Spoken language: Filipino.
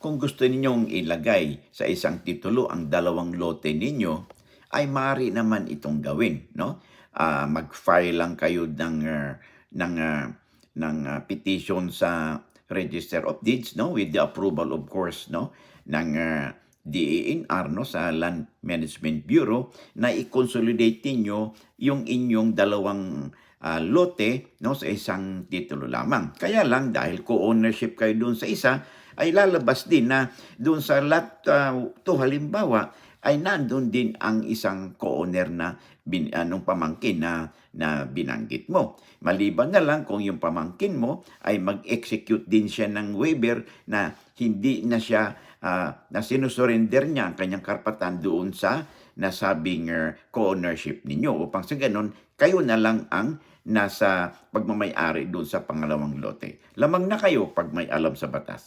kung gusto ninyong ilagay sa isang titulo ang dalawang lote ninyo, ay maaari naman itong gawin, no? Ah, mag-file lang kayo ng ah, ng ah, ng ah, petition sa Register of Deeds, no? With the approval of course, no? ng ah, DENR no sa Land Management Bureau na i-consolidate niyo yung inyong dalawang ah, lote no sa isang titulo lamang. Kaya lang dahil co-ownership kayo doon sa isa ay lalabas din na doon sa lot 2 halimbawa ay nandun din ang isang co-owner na bin, anong pamangkin na na binanggit mo. Maliban na lang kung yung pamangkin mo ay mag-execute din siya ng waiver na hindi na siya ah, na sinusurrender niya ang kanyang karapatan doon sa nasabing uh, co-ownership ninyo upang sa ganun kayo na lang ang nasa pagmamayari doon sa pangalawang lote. Lamang na kayo pag may alam sa batas.